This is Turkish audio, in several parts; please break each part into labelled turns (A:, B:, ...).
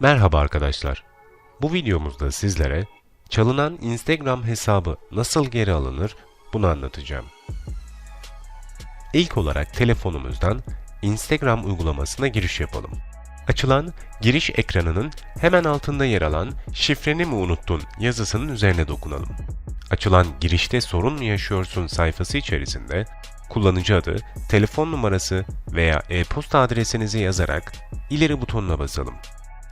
A: Merhaba arkadaşlar. Bu videomuzda sizlere çalınan Instagram hesabı nasıl geri alınır bunu anlatacağım. İlk olarak telefonumuzdan Instagram uygulamasına giriş yapalım. Açılan giriş ekranının hemen altında yer alan şifreni mi unuttun yazısının üzerine dokunalım. Açılan girişte sorun mu yaşıyorsun sayfası içerisinde kullanıcı adı, telefon numarası veya e-posta adresinizi yazarak ileri butonuna basalım.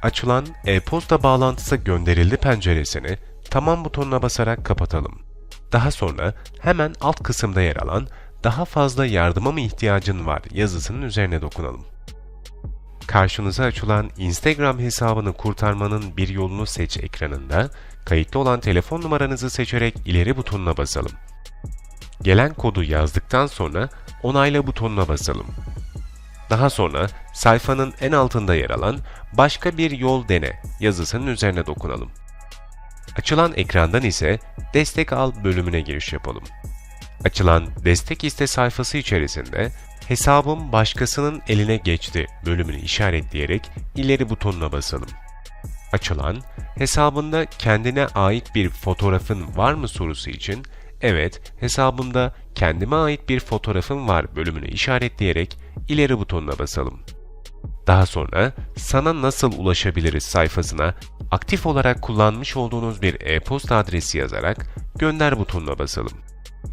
A: Açılan e-posta bağlantısı gönderildi penceresini tamam butonuna basarak kapatalım. Daha sonra hemen alt kısımda yer alan daha fazla yardıma mı ihtiyacın var yazısının üzerine dokunalım. Karşınıza açılan Instagram hesabını kurtarmanın bir yolunu seç ekranında kayıtlı olan telefon numaranızı seçerek ileri butonuna basalım. Gelen kodu yazdıktan sonra onayla butonuna basalım. Daha sonra sayfanın en altında yer alan başka bir yol dene yazısının üzerine dokunalım. Açılan ekrandan ise destek al bölümüne giriş yapalım. Açılan destek iste sayfası içerisinde hesabım başkasının eline geçti bölümünü işaretleyerek ileri butonuna basalım. Açılan hesabında kendine ait bir fotoğrafın var mı sorusu için evet hesabımda kendime ait bir fotoğrafım var bölümünü işaretleyerek ileri butonuna basalım. Daha sonra sana nasıl ulaşabiliriz sayfasına aktif olarak kullanmış olduğunuz bir e-posta adresi yazarak gönder butonuna basalım.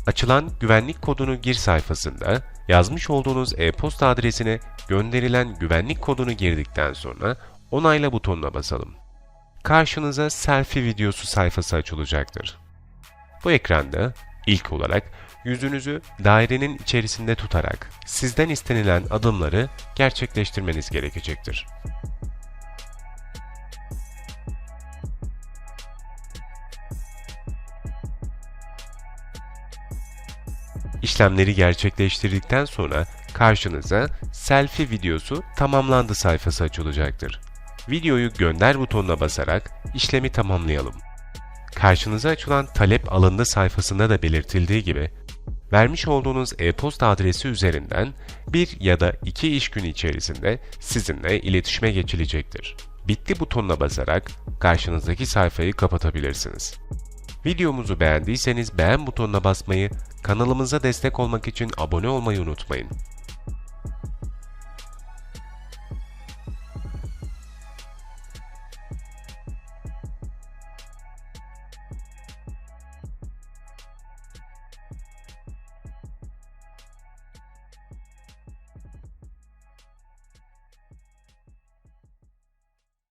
A: Açılan güvenlik kodunu gir sayfasında yazmış olduğunuz e-posta adresine gönderilen güvenlik kodunu girdikten sonra onayla butonuna basalım. Karşınıza selfie videosu sayfası açılacaktır. Bu ekranda ilk olarak yüzünüzü dairenin içerisinde tutarak sizden istenilen adımları gerçekleştirmeniz gerekecektir. İşlemleri gerçekleştirdikten sonra karşınıza selfie videosu tamamlandı sayfası açılacaktır. Videoyu gönder butonuna basarak işlemi tamamlayalım. Karşınıza açılan talep alındı sayfasında da belirtildiği gibi vermiş olduğunuz e-posta adresi üzerinden bir ya da iki iş günü içerisinde sizinle iletişime geçilecektir. Bitti butonuna basarak karşınızdaki sayfayı kapatabilirsiniz. Videomuzu beğendiyseniz beğen butonuna basmayı, kanalımıza destek olmak için abone olmayı unutmayın.